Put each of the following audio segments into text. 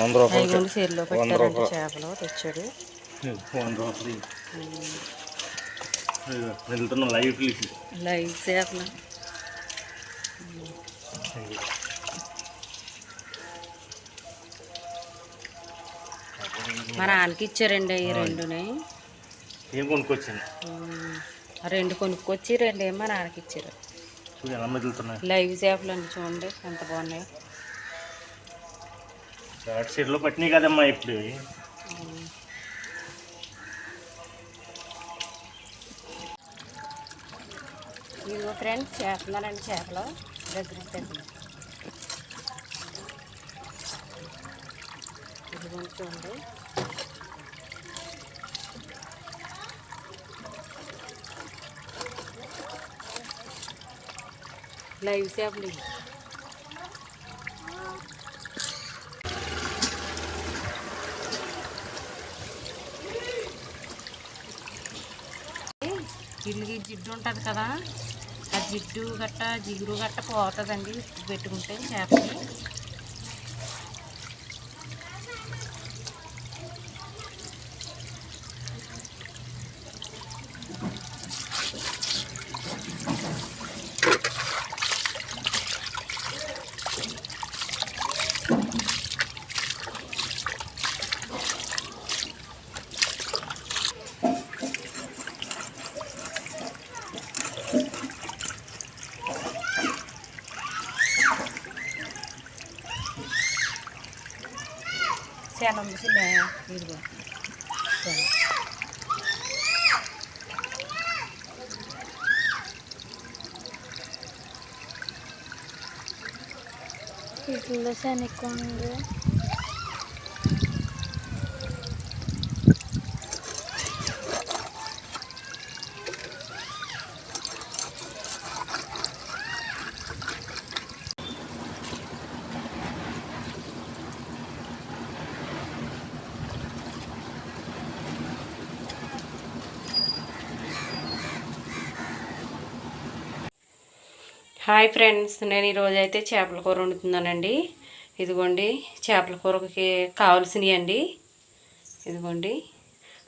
వంద రూపాయలు పెట్టారంట రూపాయలు. చేపలు తెచ్చాడు. వంద రూపాయలు వెళ్తున్న లైవ్ లైవ్ చేపలు. మా నాన్నకి ఇచ్చారండి ఈ రెండుని. ఏం కొనుక్కొచ్చింది? రెండు కొనుక్కొచ్చి రెండు ఏమో నాన్నకి ఇచ్చారు. లైవ్ చేపలు అండి చూడండి ఎంత బాగున్నాయి. అటు సైడ్లో పట్టినాయి కదమ్మా ఇప్పుడు. ఇదిగో ఫ్రెండ్స్ చేస్తున్నారండి చేపలు. దగ్గర దగ్గర ఇదిగో చూడండి. లైవ్ చేపలు ఇవి. ఇల్లుకి జిడ్డు ఉంటుంది కదా ఆ జిడ్డు గట్ట జిగురు గట్ట పోతుందండి పెట్టుకుంటే చేపని சேனம் சின்ன இருக்கும் சரி இந்த சேனைக்கு வந்து హాయ్ ఫ్రెండ్స్ నేను ఈరోజైతే చేపల కూర వండుతున్నానండి. ఇదిగోండి చేపల కూరకి కావాల్సినవి అండి ఇదిగోండి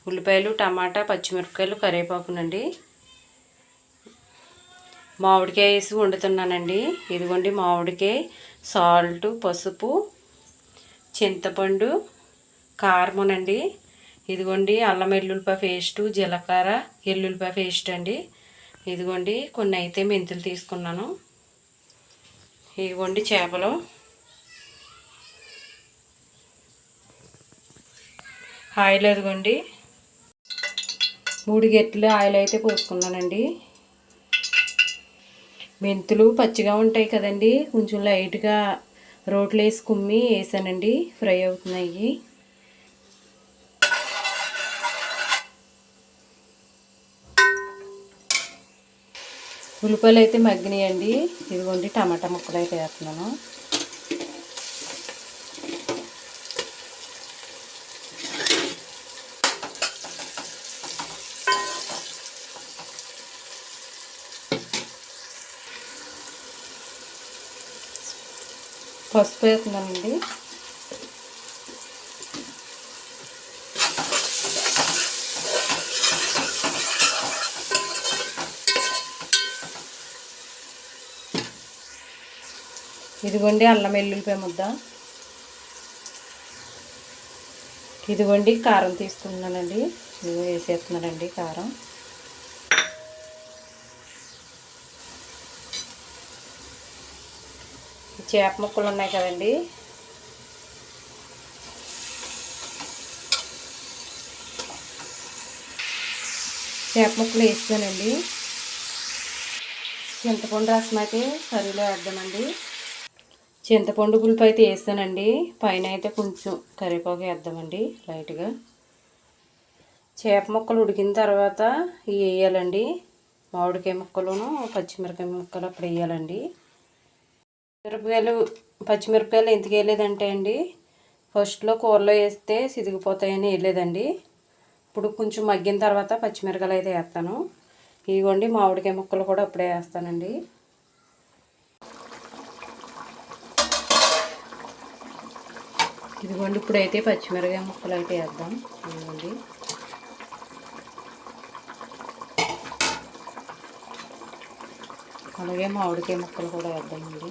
ఉల్లిపాయలు టమాటా పచ్చిమిరపకాయలు కరివేపాకునండి. మామిడికాయ వేసి వండుతున్నానండి. ఇదిగోండి మామిడికాయ సాల్ట్ పసుపు చింతపండు కారమునండి. ఇదిగోండి అల్లం ఎల్లుల్లిపాయ పేస్టు జీలకర్ర ఎల్లుల్లిపాయ పేస్ట్ అండి. ఇదిగోండి కొన్ని అయితే మెంతులు తీసుకున్నాను. ఇదిగోండి చేపలు. ఆయిల్ అదిగోండి. మూడు గెట్లు ఆయిల్ అయితే పోసుకున్నానండి. మెంతులు పచ్చిగా ఉంటాయి కదండి. కొంచెం లైట్గా రోట్లో వేసి కుమ్మి వేసానండి. ఫ్రై అవుతున్నాయి. ఉల్లిపాయలు అయితే మగ్గినాయండి. ఇదిగోండి టమాటా ముక్కలు అయితే వేస్తున్నాను. పసుపు వేస్తున్నానండి. ఇదిగోండి అల్లం వెల్లుల్లిపాయ ముద్ద. ఇదిగోండి కారం తీసుకుంటున్నానండి ఇదిగో వేసేస్తున్నానండి కారం. చేప ముక్కలు ఉన్నాయి కదండి. చేప ముక్కలు వేస్తానండి చింతపండు రసం అయితే సరిలో వేద్దామండి. చింతపండు పులుపు అయితే వేస్తానండి. పైన అయితే కొంచెం కరివేపాకు వేద్దామండి లైట్గా. చేప ముక్కలు ఉడికిన తర్వాత ఇవి వేయాలండి. మామిడికాయ ముక్కలును పచ్చిమిరకాయ ముక్కలు అప్పుడు వేయాలండి. మిరపకాయలు పచ్చిమిరపకాయలు ఎందుకు వేయలేదంటే అండి ఫస్ట్లో కూరలో వేస్తే సిదిగిపోతాయని వేయలేదండి. ఇప్పుడు కొంచెం మగ్గిన తర్వాత పచ్చిమిరకాయలు అయితే వేస్తాను. ఇదిగోండి మామిడికాయ ముక్కలు కూడా అప్పుడే వేస్తానండి. ఇదిగోండి ఇప్పుడైతే పచ్చిమిరకాయ ముక్కలు అయితే వేద్దాం. ఇదిగోండి. అలాగే మామిడికాయ ముక్కలు కూడా వేద్దామండి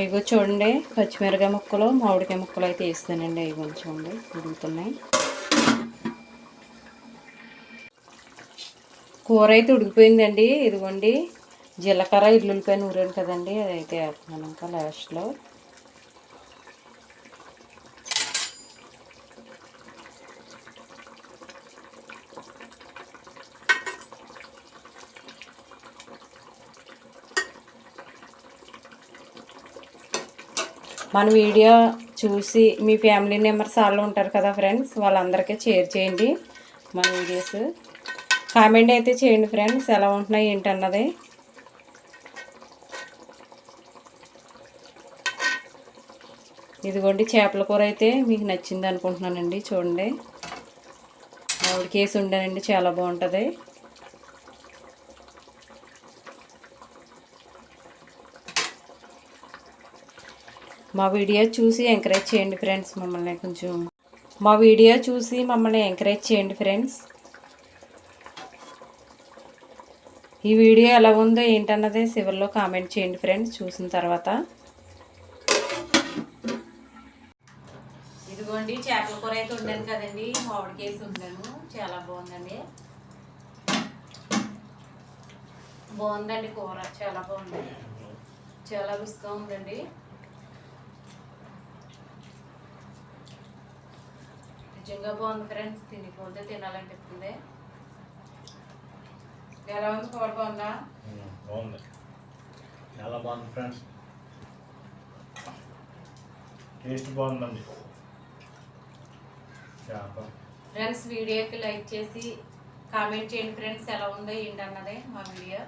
ఇదిగో చూడండి పచ్చిమిరకాయ ముక్కలు మామిడికాయ ముక్కలు అయితే వేస్తానండి. అవి కొంచెం చూడండి ఉడుకుతున్నాయి. కూర అయితే ఉడికిపోయిందండి. ఇదిగోండి జీలకర్ర ఇల్లులపై ఊరాను కదండి అదైతే వేస్తున్నాను ఇంకా లాస్ట్లో మన వీడియో చూసి మీ ఫ్యామిలీ మెంబర్స్ వాళ్ళు ఉంటారు కదా ఫ్రెండ్స్ వాళ్ళందరికీ షేర్ చేయండి మన వీడియోస్. కామెంట్ అయితే చేయండి ఫ్రెండ్స్ ఎలా ఉంటున్నాయి ఏంటన్నది. ఇదిగోండి చేపల కూర అయితే మీకు నచ్చింది అనుకుంటున్నానండి చూడండి. ఆవిడ కేసు ఉండేనండి చాలా బాగుంటుంది. మా వీడియో చూసి ఎంకరేజ్ చేయండి ఫ్రెండ్స్ మమ్మల్ని కొంచెం. మా వీడియో చూసి మమ్మల్ని ఎంకరేజ్ చేయండి ఫ్రెండ్స్ ఈ వీడియో ఎలా ఉందో ఏంటన్నది చివరిలో కామెంట్ చేయండి ఫ్రెండ్స్ చూసిన తర్వాత. ఇదిగోండి చేపల కూర అయితే ఉండాను కదండి. మామిడికేసి ఉండాను. చాలా బాగుందండి. బాగుందండి కూర. చాలా బాగుంది. చాలా రుచిగా ఉందండి. నిజంగా బాగుంది ఫ్రెండ్స్ తినిపోతే తినాలనిపిస్తుంది. ఎలా ఉంది కూర? బాగుందా? బాగుంది. చాలా బాగుంది ఫ్రెండ్స్ టేస్ట్ బాగుందండి. ఫ్రెండ్స్ వీడియోకి లైక్ చేసి కామెంట్ చేయండి ఫ్రెండ్స్ ఎలా ఉందో ఏంటన్నది మా వీడియో